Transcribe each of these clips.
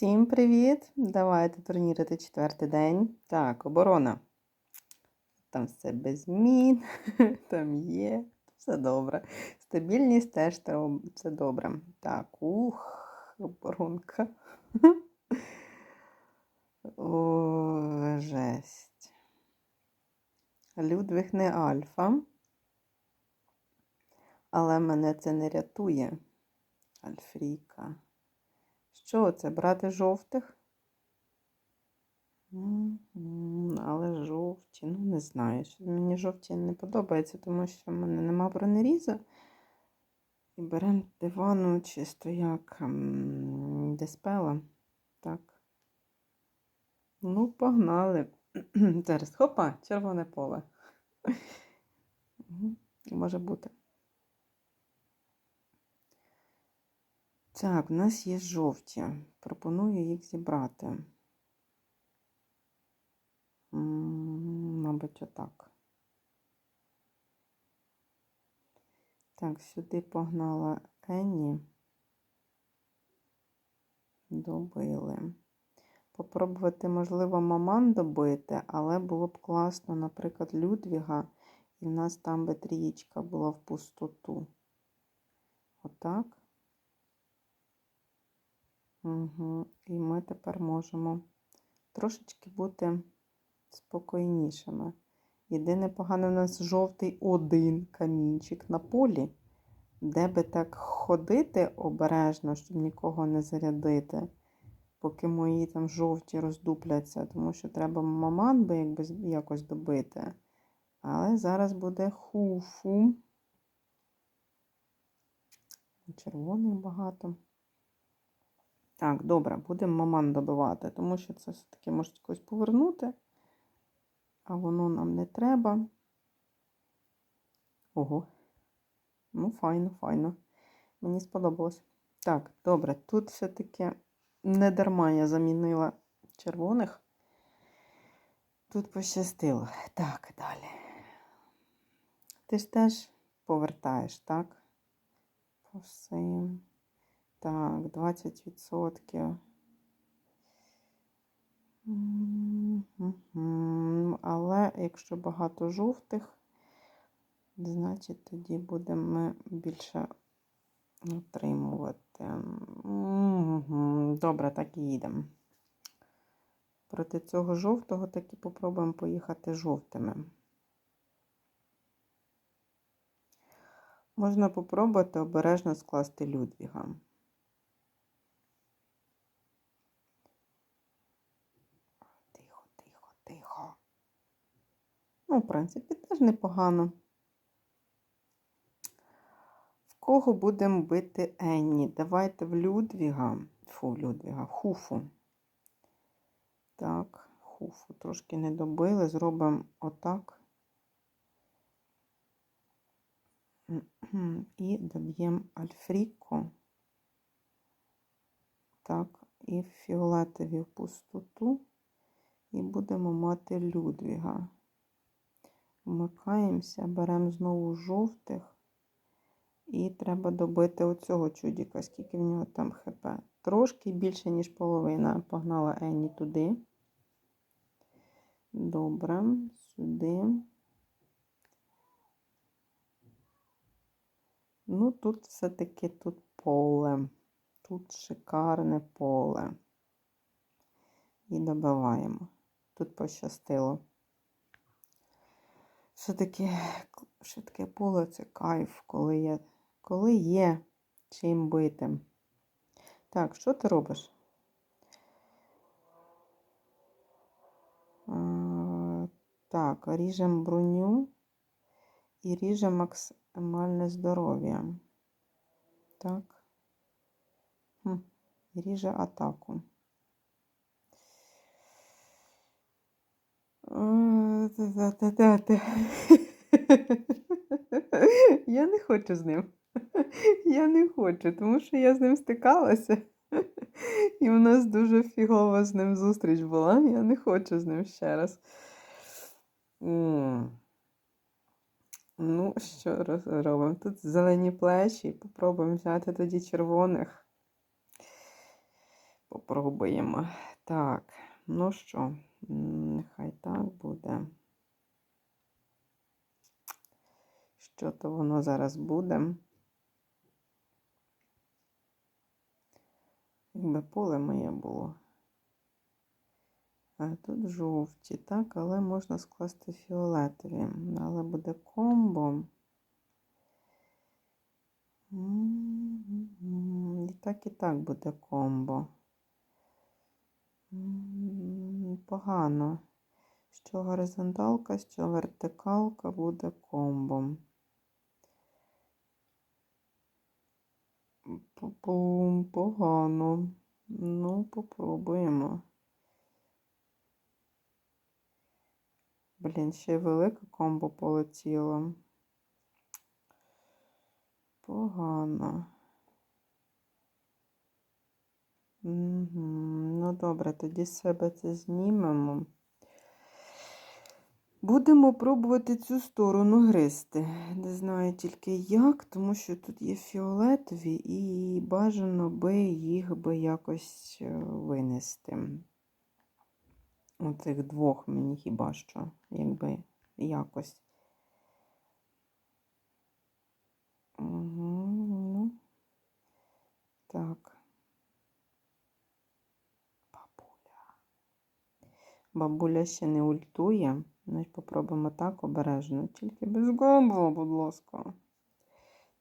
Всім привіт! Давайте турнірити четвертий день. Так, оборона. Там все без змін, там є, все добре. Стабільність теж все добре. Так, ух, оборонка. О, жесть. Людвиг не альфа. Але мене це не рятує. Альфріка. Що це? Брати жовтих? Але жовті, ну не знаю. Мені жовті не подобається, тому що в мене нема бронеріза. І беремо дивану чисто як м, диспела. Так. Ну, погнали. Зараз хопа, червоне поле. Може бути. Так, у нас є жовті. Пропоную їх зібрати. Мабуть, отак. Так, сюди погнала Енні. Добили. Попробувати, можливо, маман добити, але було б класно, наприклад, Людвіга, і в нас там би трієчка була в пустоту. Отак. Угу. І ми тепер можемо трошечки бути спокійнішими. Єдине погане у нас жовтий один камінчик на полі, де би так ходити обережно, щоб нікого не зарядити, поки мої там жовті роздупляться, тому що треба маман би якби якось добити. Але зараз буде хуфу. Червоних багато. Так, добре, будемо маман добивати, тому що це все-таки можуть когось повернути, а воно нам не треба. Ого. Ну, файно, файно. Мені сподобалось. Так, добре, тут все-таки не дарма я замінила червоних. Тут пощастило. Так, далі. Ти ж теж повертаєш, так? По всім. Так, 20%. Але якщо багато жовтих, значить тоді будемо більше отримувати. Добре, так і їдемо. Проти цього жовтого таки попробуємо поїхати жовтими. Можна попробувати обережно скласти Людвіга. Тихо, тихо, тихо. Ну, в принципі, теж непогано. В кого будемо бити Енні? Давайте в Людвіга. Фу, Людвіга, Хуфу. Так, Хуфу трошки не добили. Зробимо отак. І доб'ємо Альфріку. Так, і фіолетові в пустоту. І будемо мати Людвіга. Вмикаємося, беремо знову жовтих. І треба добити оцього чудіка, скільки в нього там хп. Трошки більше, ніж половина. Погнала Енні туди. Добре, сюди. Ну, тут все-таки тут поле. Тут шикарне поле. І добиваємо. Тут пощастило. Все-таки швидке поле це кайф, коли є, коли є чим бити. Так, що ти робиш? Так, ріжемо броню і ріжемо максимальне здоров'я. Так. Хм. Ріже атаку. Я не хочу з ним. Я не хочу, тому що я з ним стикалася. І у нас дуже фігова з ним зустріч була. Я не хочу з ним ще раз. Ну, що робимо? Тут зелені плечі. Попробуємо взяти тоді червоних. Попробуємо. Так, ну що, нехай так буде. Що то воно зараз буде? Якби поле моє було. А тут жовті, так, але можна скласти фіолетові. Але буде комбо. І так, і так буде комбо. Погано. Що горизонталка, що вертикалка буде комбом. Погано. Ну, попробуємо. Блін, ще й велике комбо полетіло. Погано. Ну, добре, тоді з себе це знімемо. Будемо пробувати цю сторону гристи. Не знаю тільки як, тому що тут є фіолетові і бажано би їх би якось е, винести. Оцих двох мені хіба що, якби якось. Угу, ну, так. Бабуля ще не ультує. Значить, попробуємо так обережно. Тільки без гамбу, будь ласка.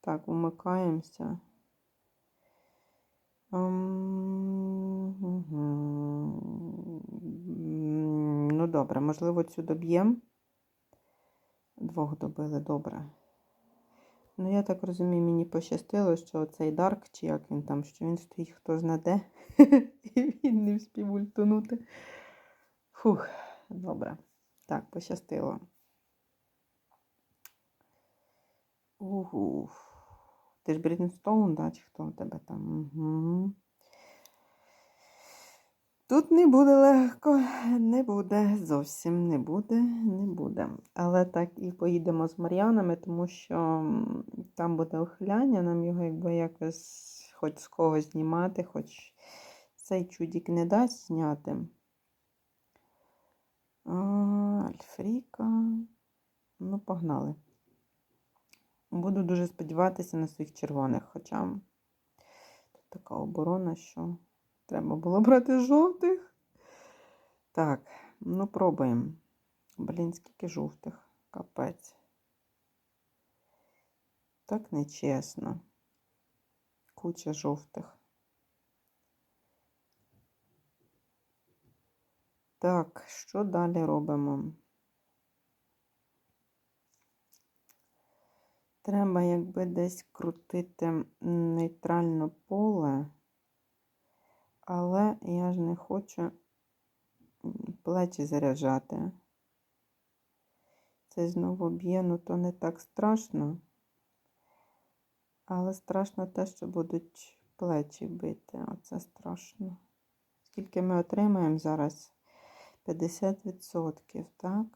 Так, вмикаємося. Ну, добре, можливо, цю доб'ємо. Двох добили, добре. Ну, я так розумію, мені пощастило, що цей Дарк, чи як він там, що він стоїть хто зна де, і він не вспів ультунути. Фух, добре. Так, пощастило. Угу. Ти ж Бріднстоун, да, чи хто у тебе там? Угу. Тут не буде легко, не буде, зовсім не буде, не буде. Але так і поїдемо з Мар'янами, тому що там буде ухиляння, нам його якби якось хоч з когось знімати, хоч цей чудік не дасть зняти. Альфріка. Ну, погнали. Буду дуже сподіватися на своїх червоних, хоча тут така оборона, що треба було брати жовтих. Так, ну пробуємо. Блін, скільки жовтих. Капець. Так нечесно. Куча жовтих. Так, що далі робимо? Треба якби десь крутити нейтральне поле, але я ж не хочу плечі заряджати. Це знову б'є, ну то не так страшно. Але страшно те, що будуть плечі бити. Оце страшно. Скільки ми отримаємо зараз? 50%, так?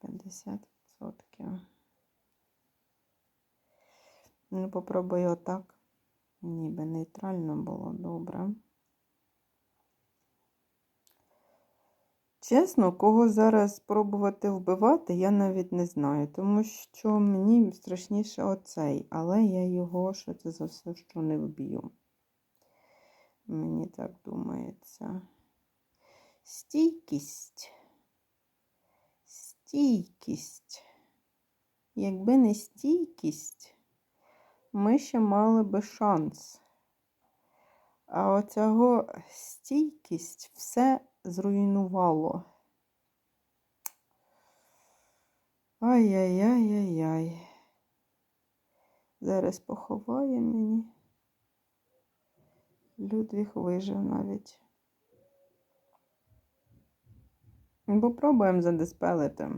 50%. Ну, попробую отак. Ніби нейтрально було добре. Чесно, кого зараз спробувати вбивати, я навіть не знаю, тому що мені страшніше оцей, але я його, що це за все, що не вб'ю. Мені так думається. Стійкість. Стійкість. Якби не стійкість, ми ще мали би шанс. А оцього стійкість все зруйнувало. Ай-яй-яй-яй-яй. Зараз поховає мені. Людвіг вижив навіть. Попробуємо задиспелити.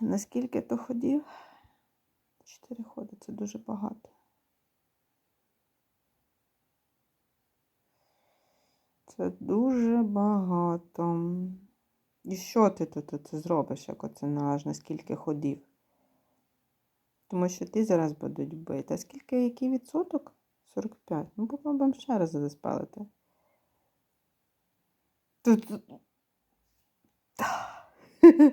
Наскільки то ходів? Чотири ходи, це дуже багато. Це дуже багато. І що ти тут оце зробиш, як оце аж наскільки ходів? Тому що ти зараз будуть бити. А скільки, який відсоток? 45. Ну, попробуємо ще раз задиспелити. Тут.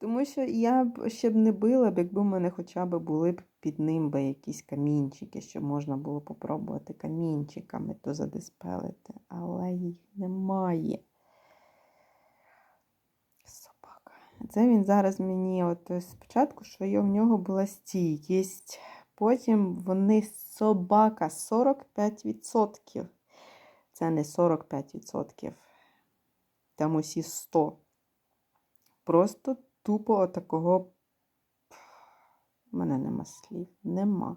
Тому що я б ще б не била, б, якби в мене хоча б були б під ним би якісь камінчики, щоб можна було попробувати камінчиками то задиспелити. Але їх немає. Собака. Це він зараз мені, от е, спочатку, що в нього була стійкість. Потім вони собака 45%. Це не 45%. Там усі 100. Просто тупо отакого. У мене нема слів. Нема.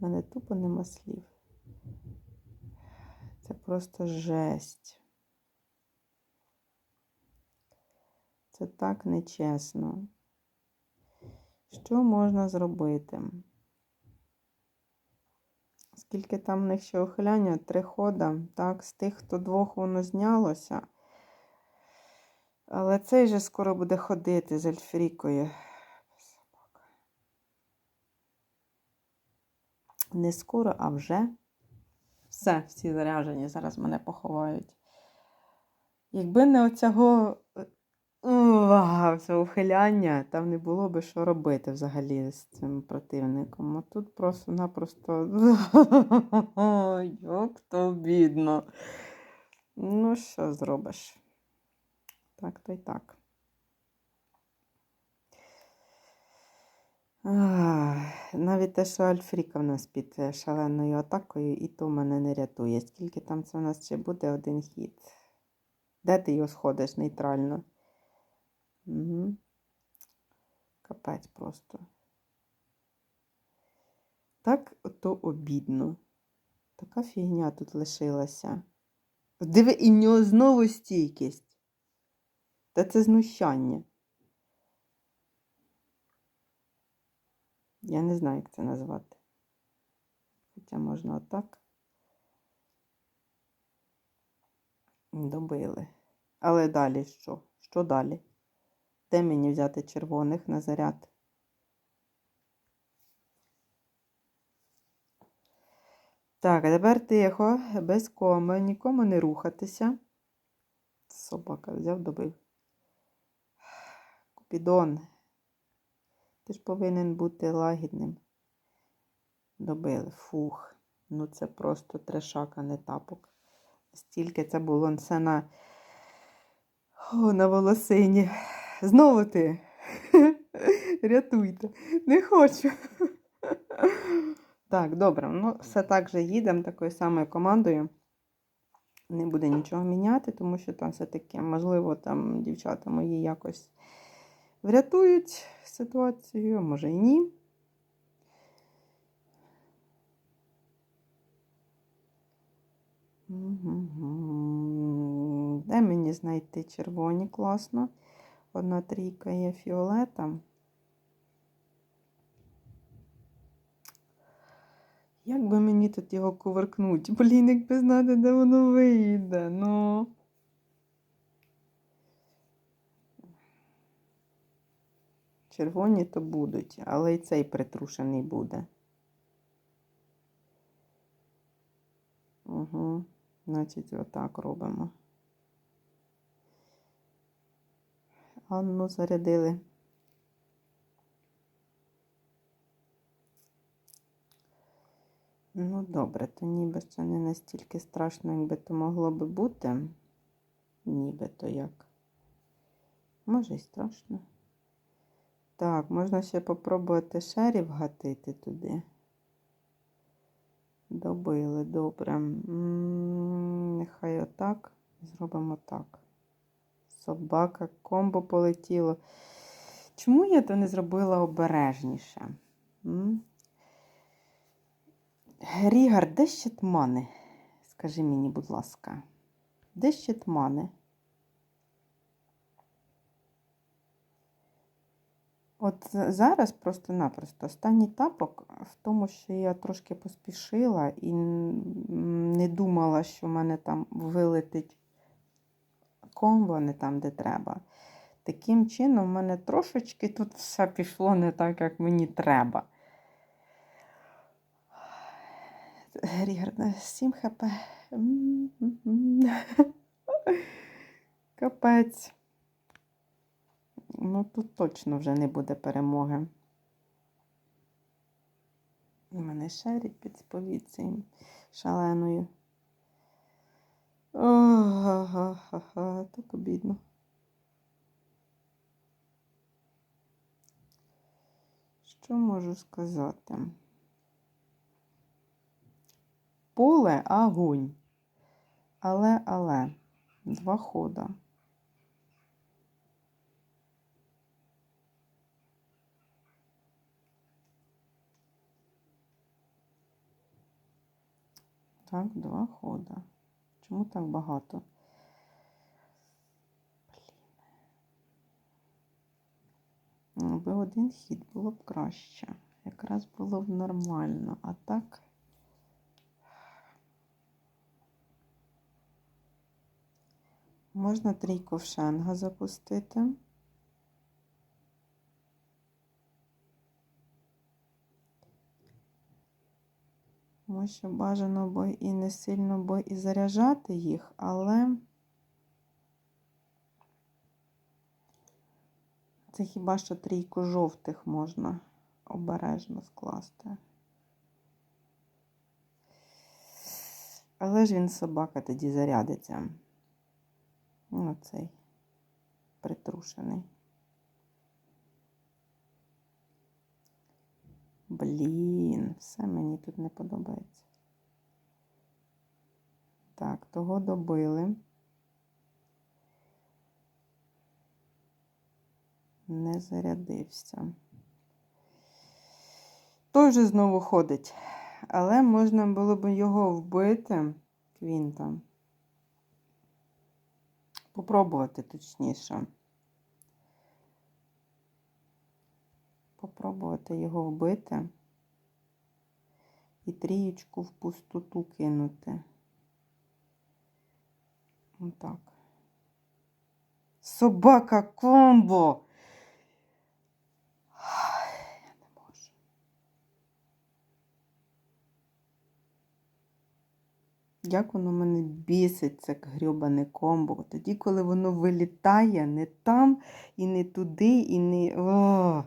У мене тупо нема слів. Це просто жесть. Це так нечесно. Що можна зробити? Скільки там в них ще ухиляння? Три хода. Так, з тих, хто двох воно знялося. Але цей же скоро буде ходити з Ельфрікою. Не скоро, а вже. Все, всі заряжені, зараз мене поховають. Якби не оцього Це ухиляння, там не було би що робити взагалі з цим противником. А тут просто-напросто як то бідно. Ну, що зробиш? Так, то й так. Навіть те, що Альфріка в нас під е, шаленою атакою, і то мене не рятує. Скільки там це у нас ще буде один хід? Де ти його сходиш нейтрально? Угу. Капець просто. Так ото обідно. Така фігня тут лишилася. Диви, і в нього знову стійкість. Та це знущання. Я не знаю, як це назвати. Хоча можна отак. Добили. Але далі що? Що далі? Де мені взяти червоних на заряд? Так, а тепер тихо, без коми, нікому не рухатися. Собака взяв, добив. Купідон. Ти ж повинен бути лагідним. Добили. Фух. Ну це просто трешак, а не тапок. Стільки це було все на, О, на волосині. Знову ти. Рятуйте. Не хочу. Так, добре, ну все так же їдемо такою самою командою. Не буде нічого міняти, тому що там все-таки, можливо, там дівчата мої якось врятують ситуацію, а може і ні. Де мені знайти червоні класно? Одна трійка є фіолета. Як би мені тут його кувыркнуть? Блін, якби знати, де воно вийде, ну. Червоні то будуть, але і цей притрушений буде. Угу, значить, отак робимо. Анну зарядили. Ну, добре, то ніби це не настільки страшно, якби то могло би бути. Ніби то як. Може і страшно. Так, можна ще попробувати шерів гатити туди. Добили, добре. М -м -м, нехай отак. Зробимо так. Собака, комбо полетіло. Чому я то не зробила обережніше? Рігар, де ще тмани? Скажи мені, будь ласка, де ще тмани? От зараз просто-напросто останній тапок в тому, що я трошки поспішила і не думала, що в мене там вилетить скомблене там, де треба. Таким чином, в мене трошечки тут все пішло не так, як мені треба. Рігар 7 хп. Капець. Ну, тут точно вже не буде перемоги. І мене шерить під сповіцією шаленою. Ага, так обідно. Що можу сказати? Поле огонь. Але, але, два хода. Так, два хода. Чому так багато? Блін. Аби один хід було б краще. Якраз було б нормально. А так. Можна трійку в шенга запустити. Тому що бажано бо і не сильно бо і заряджати їх, але це хіба що трійку жовтих можна обережно скласти. Але ж він собака тоді зарядиться. Ну, цей притрушений. Блін, все мені тут не подобається. Так, того добили. Не зарядився. Той же знову ходить. Але можна було б його вбити, квінта. Попробувати точніше. Попробувати його вбити і трієчку в пустоту кинути. Отак. Собака комбо! Я не можу. Як воно мене бісить, це грьобане комбо. Тоді, коли воно вилітає не там, і не туди, і не. О!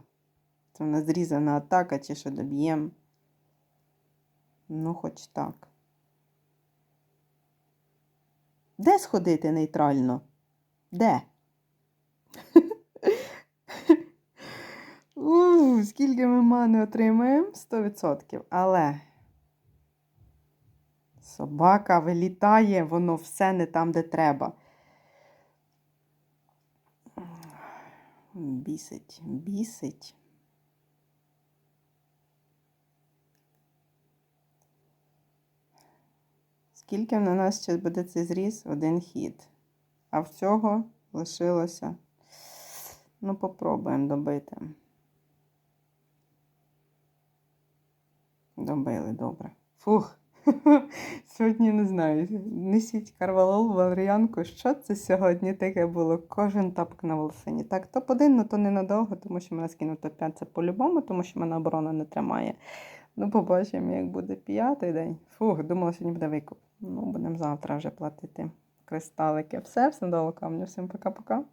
Це в нас зрізана атака, чи що доб'єм. Ну, хоч так. Де сходити нейтрально? Де? У, скільки ми мани отримаємо? 100%. Але собака вилітає, воно все не там, де треба. Бісить, бісить. Скільки на нас ще буде цей зріз? Один хід. А в цього лишилося. Ну, попробуємо добити. Добили, добре. Фух. Сьогодні не знаю. Несіть карвалол, валеріанку. Що це сьогодні таке було? Кожен тапок на волосині. Так, топ-1, ну то ненадовго, тому що мене скинув топ-5 це по-любому, тому що мене оборона не тримає. Ну, побачимо, як буде п'ятий день. Фух, думала, сьогодні буде викуп. Ну, будемо завтра вже платити кристалики. Все, всім до камню. Всім пока-пока.